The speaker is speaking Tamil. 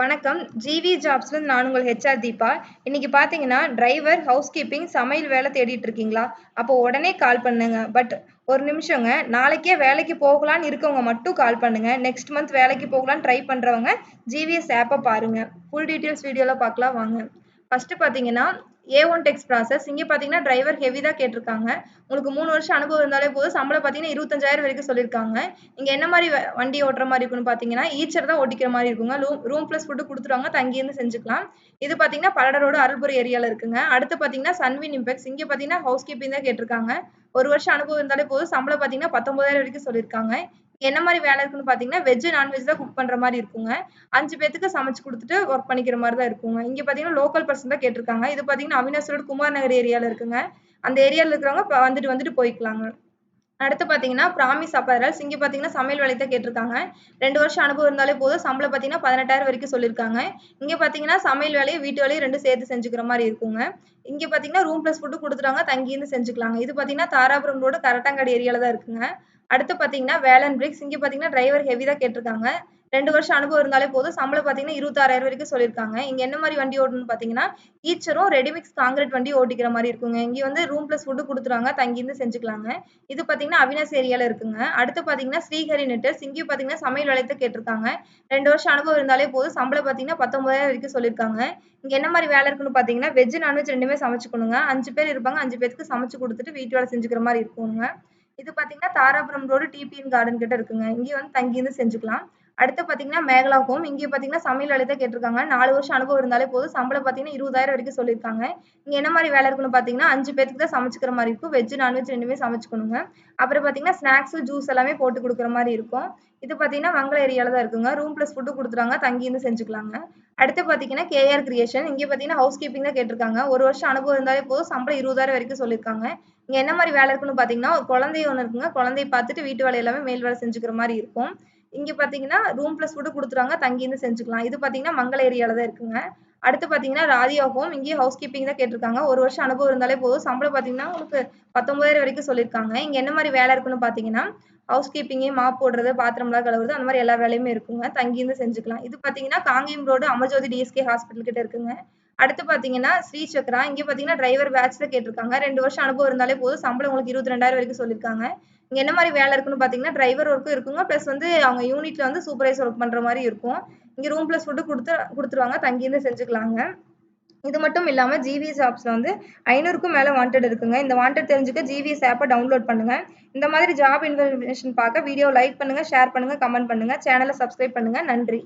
வணக்கம். ஜிவி ஜாப்ஸ்லேருந்து நான் உங்கள் ஹெச்ஆர் தீபா. இன்னைக்கு பார்த்தீங்கன்னா டிரைவர் ஹவுஸ் கீப்பிங் சமையல் வேலை தேடிட்டு இருக்கீங்களா? அப்போ உடனே கால் பண்ணுங்க. பட் ஒரு நிமிஷங்க. நாளைக்கே வேலைக்கு போகலான்னு இருக்கவங்க மட்டும் கால் பண்ணுங்க. நெக்ஸ்ட் மந்த் வேலைக்கு போகலான்னு ட்ரை பண்ணுறவங்க ஜிவிஎஸ் ஆப்பை பாருங்க. ஃபுல் டீட்டெயில்ஸ் வீடியோவில் பார்க்கலாம் வாங்க. ஃபர்ஸ்ட் பார்த்தீங்கன்னா ஏ ஒன் டெக்ஸ் ப்ராசஸ் இங்கே பார்த்தீங்கன்னா டிரைவர் ஹெவி தான் கேட்டிருக்காங்க. உங்களுக்கு மூணு வருஷம் அனுபவம் இருந்தாலே போதும். சம்பளம் பார்த்தீங்கன்னா இருபத்தஞ்சாயிரம் வரைக்கும் சொல்லியிருக்காங்க. நீங்கள் என்ன மாதிரி வ- வண்டி ஓட்டுற மாதிரி இருக்குன்னு பார்த்தீங்கன்னா ஈச்சர் தான் ஓட்டிக்கிற மாதிரி இருக்குங்க. ரூம் ரூம் ப்ளஸ் ஃபுட்டு கொடுத்துருவாங்க. தங்கியிருந்து செஞ்சுக்கலாம். இது பார்த்தீங்கன்னா பல்லடரோடு அருள்புரி ஏரியாவில் இருக்குங்க. அடுத்து பார்த்தீங்கன்னா சன்வின் இம்பெக்ஸ் இங்கே பார்த்தீங்கன்னா ஹவுஸ் கீப்பிங் தான் கேட்டிருக்காங்க. ஒரு வருஷம் அனுபவம் இருந்தாலே போதும். சம்பளம் பார்த்தீங்கன்னா பத்தொன்பதாயிரம் வரைக்கும் சொல்லியிருக்காங்க. என்ன மாதிரி வேலை இருக்குன்னு பார்த்தீங்கன்னா வெஜ் நான்வெஜ் தான் குக் பண்ற மாதிரி இருக்குங்க. அஞ்சு பேத்துக்கு சமைச்சு கொடுத்துட்டு ஒர்க் பண்ணிக்கிற மாதிரி தான் இருக்குங்க. இங்க பார்த்தீங்கன்னா லோக்கல் பர்சன் தான் கேட்டிருக்காங்க. இது பார்த்தீங்கன்னா அவினாஸ் ரோடு குமார் நகர் ஏரியால இருக்குங்க. அந்த ஏரியால இருக்கிறவங்க வந்துட்டு வந்துட்டு போய்க்கலாங்க. அடுத்து பார்த்தீங்கன்னா ப்ராமிஸ் அப்பரல்ஸ் இங்கே பார்த்தீங்கன்னா சமையல் வேலை தான் கேட்டிருக்காங்க. ரெண்டு வருஷம் அனுபவம் இருந்தாலே போதும். சம்பளம் பார்த்தீங்கன்னா பதினெட்டாயிரம் வரைக்கும் சொல்லியிருக்காங்க. இங்கே பார்த்தீங்கன்னா சமையல் வேலையும் வீட்டு வேலையும் ரெண்டும் சேர்த்து செஞ்சுக்கிற மாதிரி இருக்குங்க. இங்கே பார்த்தீங்கன்னா ரூம் ப்ளஸ் ஃபுட்டு கொடுத்துட்டாங்க. தங்கியிருந்து செஞ்சுக்கலாங்க. இது பார்த்தீங்கன்னா தாராபுரம் ரோடு கரட்டாங்காடு ஏரியாவில் தான் இருக்குங்க. அடுத்து பார்த்தீங்கன்னா வேலன் பிரிக்ஸ் இங்கே பார்த்தீங்கன்னா டிரைவர் ஹெவி தான் கேட்டிருக்காங்க. ரெண்டு வருஷம் அனுபவம் இருந்தாலே போதும். சம்பளம் பார்த்தீங்கன்னா இருபத்தாறாயிரம் வரைக்கும் சொல்லியிருக்காங்க. இங்கே என்ன மாதிரி வண்டி ஓட்டணும்னு பார்த்தீங்கன்னா ஈச்சரும் ரெடிமிக்ஸ் காங்கிரீட் வண்டி ஓட்டிக்கிற மாதிரி இருக்குங்க. இங்கே வந்து ரூம் ப்ளஸ் ஃபுட்டு கொடுத்துருவாங்க. தங்கியிருந்து செஞ்சுக்கலாங்க. இது பார்த்தீங்கன்னா அவினாஸ் ஏரியாவில் இருக்குங்க. அடுத்து பார்த்தீங்கன்னா ஸ்ரீஹரி நெட்டர்ஸ் இங்கேயும் பார்த்தீங்கன்னா சமையல் வளையத்தை கேட்டிருக்காங்க. ரெண்டு வருஷம் அனுபவம் இருந்தாலே போதும். சம்பளம் பார்த்தீங்கன்னா பத்தொன்பதாயிரம் வரைக்கும் சொல்லியிருக்காங்க. இங்கே என்ன மாதிரி வேலை இருக்குன்னு பார்த்தீங்கன்னா வெஜ் நான்வெஜ் ரெண்டுமே சமைச்சுக்கணுங்க. அஞ்சு பேர் இருப்பாங்க. அஞ்சு பேருக்கு சமைச்சு கொடுத்துட்டு வீட்டு வேலை செஞ்சுக்கிற மாதிரி இருக்குங்க. இது பார்த்தீங்கன்னா தாராபுரம் ரோடு டிபிஎன் கார்டன் கிட்ட இருக்குங்க. இங்கே வந்து தங்கியிருந்து செஞ்சுக்கலாம். அடுத்து பார்த்தீங்கன்னா மேகலா ஹோம் இங்கே பார்த்தீங்கன்னா சமையல் வேலை தான் கேட்டிருக்காங்க. நாலு வருஷம் அனுபவம் இருந்தாலே போதும். சம்பளம் பார்த்தீங்கன்னா இருபதாயிரம் வரைக்கும் சொல்லியிருக்காங்க. இங்கே என்ன மாதிரி வேலை இருக்குன்னு பார்த்தீங்கன்னா அஞ்சு பேருக்கு தான் சமைச்சுக்கிற மாதிரி இருக்கும். வெஜ் நான்வெஜ் ரெண்டுமே சமைச்சுக்கணுங்க. அப்புறம் பார்த்தீங்கன்னா ஸ்நாக்ஸ் ஜூஸ் எல்லாமே போட்டு கொடுக்குற மாதிரி இருக்கும். இது பார்த்தீங்கன்னா மங்கள ஏரியாவில் தான் இருக்குங்க. ரூம் ப்ளஸ் ஃபுட்டு கொடுத்துறாங்க. தங்கியிருந்து செஞ்சுக்கலாங்க. அடுத்து பார்த்தீங்கன்னா கேஆர் கிரியேஷன் இங்கே பார்த்தீங்கன்னா ஹவுஸ் கீப்பிங் தான் கேட்டிருக்காங்க. ஒரு வருஷம் அனுபவம் இருந்தாலே போதும். சம்பளம் இருபதாயிரம் வரைக்கும் சொல்லியிருக்காங்க. இங்கே என்ன மாதிரி வேலை இருக்குன்னு பார்த்தீங்கன்னா ஒரு குழந்தை ஒன்று இருக்குங்க. குழந்தைய பார்த்துட்டு வீட்டு வேலை எல்லாமே மேல் வேலை செஞ்சுக்கிற மாதிரி இருக்கும். இங்கே பார்த்தீங்கன்னா ரூம் ப்ளஸ் ஃபுட்டு கொடுத்துருவாங்க தங்கியிருந்து செஞ்சுக்கலாம். இது பார்த்தீங்கன்னா மங்கள ஏரியால தான் இருக்குங்க. அடுத்து பார்த்தீங்கன்னா ராதியா ஹோம் இங்கேயும் ஹவுஸ் கீப்பிங் தான் கேட்டிருக்காங்க. ஒரு வருஷம் அனுபவம் இருந்தாலே போதும். சம்பளம் பார்த்தீங்கன்னா உங்களுக்கு பத்தொன்பதாயிரம் வரைக்கும் சொல்லியிருக்காங்க. இங்கே என்ன மாதிரி வேலை இருக்குன்னு பார்த்தீங்கன்னா ஹவுஸ் கீப்பிங்கு மாப் போடுறது பாத்திரம்லாம் கழுவுறது அந்த மாதிரி எல்லா வேலையுமே இருக்குங்க. தங்கியிருந்து செஞ்சுக்கலாம். இது பார்த்தீங்கன்னா Kangeyam road Amarjothi TSK hospital கிட்ட இருக்குங்க. அடுத்து பார்த்தீங்கன்னா ஸ்ரீ சக்ரா இங்கே பார்த்தீங்கன்னா டிரைவர் பேட்ச்ல கேட்டிருக்காங்க. ரெண்டு வருஷம் அனுபவம் இருந்தாலே போதும். சம்பளம் உங்களுக்கு இருபத்தி ரெண்டாயிரம் வரைக்கும் சொல்லியிருக்காங்க. இங்கே என்ன மாதிரி வேலை இருக்குன்னு பார்த்தீங்கன்னா டிரைவர் ஒர்க்கும் இருக்குங்க. ப்ளஸ் வந்து அவங்க யூனிட்ல வந்து சூப்பர்வைசர் ஒர்க் பண்ணுற மாதிரி இருக்கும். இங்கே ரூம் ப்ளஸ் ஃபுட்டு கொடுத்து கொடுத்துருவாங்க. தங்கியிருந்து செஞ்சுக்கலாங்க. இது மட்டும் இல்லாமல் ஜிவிஎஸ் ஆப்ஸில் வந்து ஐநூறுக்கும் மேலே வாண்டட் இருக்குங்க. இந்த வாண்டட் தெரிஞ்சுக்க ஜிவிஎஸ் ஆப்பை டவுன்லோட் பண்ணுங்க. இந்த மாதிரி ஜாப் இன்ஃபர்மேஷன் பார்க்க வீடியோ லைக் பண்ணுங்க ஷேர் பண்ணுங்க கமெண்ட் பண்ணுங்க. சேனலை சப்ஸ்கிரைப் பண்ணுங்க. நன்றி.